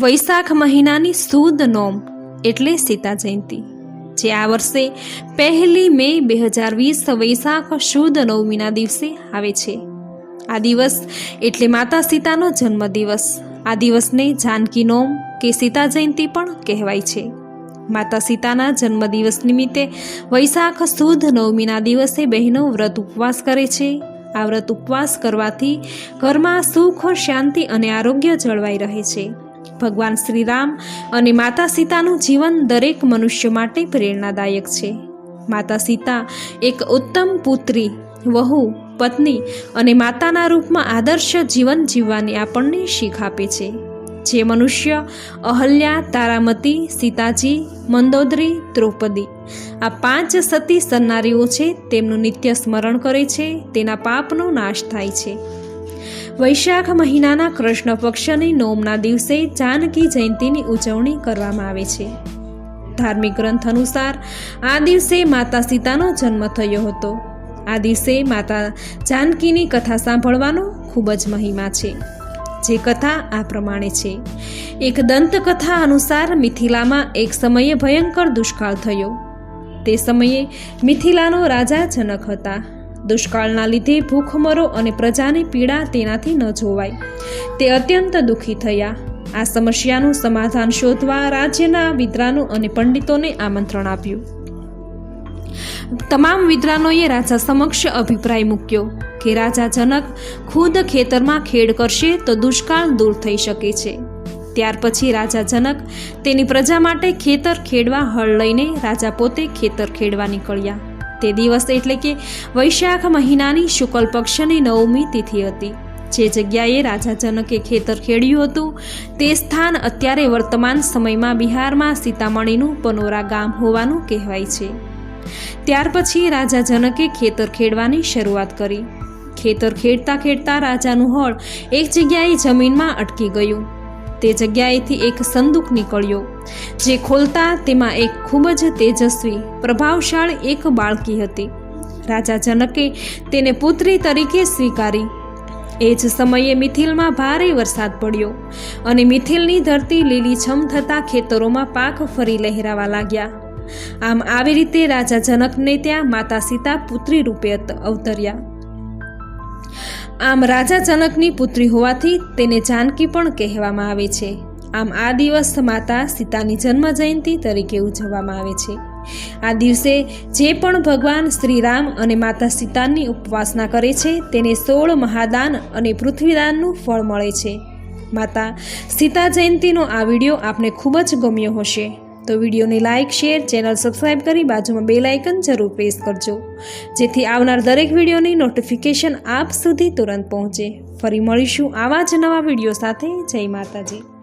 વૈશાખ મહિનાની સુદ નોમ એટલે સીતા જયંતી, જે આ વર્ષે પહેલી મે બે હજાર વીસ વૈશાખ શુદ્ધ નવમીના દિવસે આવે છે. આ દિવસ એટલે માતા સીતાનો જન્મદિવસ. આ દિવસને જાનકી નોમ કે સીતા જયંતી પણ કહેવાય છે. માતા સીતાના જન્મદિવસ નિમિત્તે વૈશાખ સુદ નવમીના દિવસે બહેનો વ્રત ઉપવાસ કરે છે. આ વ્રત ઉપવાસ કરવાથી ઘરમાં સુખ, શાંતિ અને આરોગ્ય જળવાઈ રહે છે. ભગવાન શ્રીરામ અને માતા સીતાનું જીવન દરેક મનુષ્ય માટે પ્રેરણાદાયક છે. માતા સીતા એક ઉત્તમ પુત્રી, વહુ, પત્ની અને માતાના રૂપમાં આદર્શ જીવન જીવવાની આપણને શીખ આપે છે. જે મનુષ્ય અહલ્યા, તારામતી, સીતાજી, મંદોદરી, દ્રૌપદી, આ પાંચ સતી સન્નારીઓ છે, તેમનું નિત્ય સ્મરણ કરે છે, તેના પાપનો નાશ થાય છે. વૈશાખ મહિનાના કૃષ્ણ પક્ષની નોમના દિવસે જાનકી જયંતીની ઉજવણી કરવામાં આવે છે. ધાર્મિક ગ્રંથ અનુસાર, આ દિવસે માતા સીતાનો જન્મ થયો હતો. આ દિવસે માતા જાનકીની કથા સાંભળવાનો ખૂબ જ મહિમા છે. જે કથા આ પ્રમાણે છે. એક દંતકથા અનુસાર મિથિલામાં એક સમયે ભયંકર દુષ્કાળ થયો. તે સમયે મિથિલાનો રાજા જનક હતા. દુષ્કાળના લીધે ભૂખમરો અને પ્રજાની પીડા તેનાથી ન જોવાય. તે અત્યંત દુઃખી થયા. આ સમસ્યાનું સમાધાન શોધવા રાજ્યના વિદ્વાનો અને પંડિતોને આમંત્રણ આપ્યું. તમામ વિદ્વાનોએ રાજા સમક્ષ અભિપ્રાય મૂક્યો કે રાજા જનક ખુદ ખેતરમાં ખેડ કરશે તો દુષ્કાળ દૂર થઈ શકે છે. ત્યાર પછી રાજા જનક તેની પ્રજા માટે ખેતર ખેડવા હળ લઈને રાજા પોતે ખેતર ખેડવા નીકળ્યા. તે દિવસ એટલે કે વૈશાખ મહિનાની શુક્લ પક્ષની નવમી તિથિ હતી. જે જગ્યાએ રાજા જનકે ખેતર ખેડ્યું હતું, તે સ્થાન અત્યારે વર્તમાન સમયમાં બિહારમાં સીતામણીનું પનોરા ગામ હોવાનું કહેવાય છે. ત્યાર પછી રાજા જનકે ખેતર ખેડવાની શરૂઆત કરી. ખેતર ખેડતા ખેડતા રાજાનું હળ એક જગ્યાએ જમીનમાં અટકી ગયું. તે જગ્યાએથી એક સંદૂક નીકળ્યો. જે ખોલતા તેમાં એક ખૂબ જ તેજસ્વી, પ્રભાવશાળી એક બાળકી હતી. રાજા જનકે તેને પુત્રી તરીકે સ્વીકારી. એ જ સમયે મિથિલમાં ભારે વરસાદ પડ્યો અને મિથિલની ધરતી લીલીછમ થતાં ખેતરોમાં પાક ફરી લહેરાવા લાગ્યા. આમ આવી રીતે રાજા જનકને ત્યાં માતા સીતા પુત્રી રૂપે અવતર્યા. આમ રાજા જનકની પુત્રી હોવાથી તેને જાનકી પણ કહેવામાં આવે છે. આમ આ દિવસ માતા સીતાની જન્મ જયંતિ તરીકે ઉજવવામાં આવે છે. આ દિવસે જે પણ ભગવાન શ્રીરામ અને માતા સીતાની ઉપવાસના કરે છે, તેને સોળ મહાદાન અને પૃથ્વીદાનનું ફળ મળે છે. માતા સીતા જયંતિનો આ વીડિયો આપને ખૂબ જ ગમ્યો હશે. તો વિડીયોને લાઇક, શેર, ચેનલ સબસ્ક્રાઈબ કરી બાજુમાં બે લાઇકન જરૂર પ્રેસ કરજો. જેથી આવનાર દરેક વિડીયોની નોટિફિકેશન આપ સુધી તુરંત પહોંચે. ફરી મળીશું આવા જ નવા વીડિયો સાથે. જય માતાજી.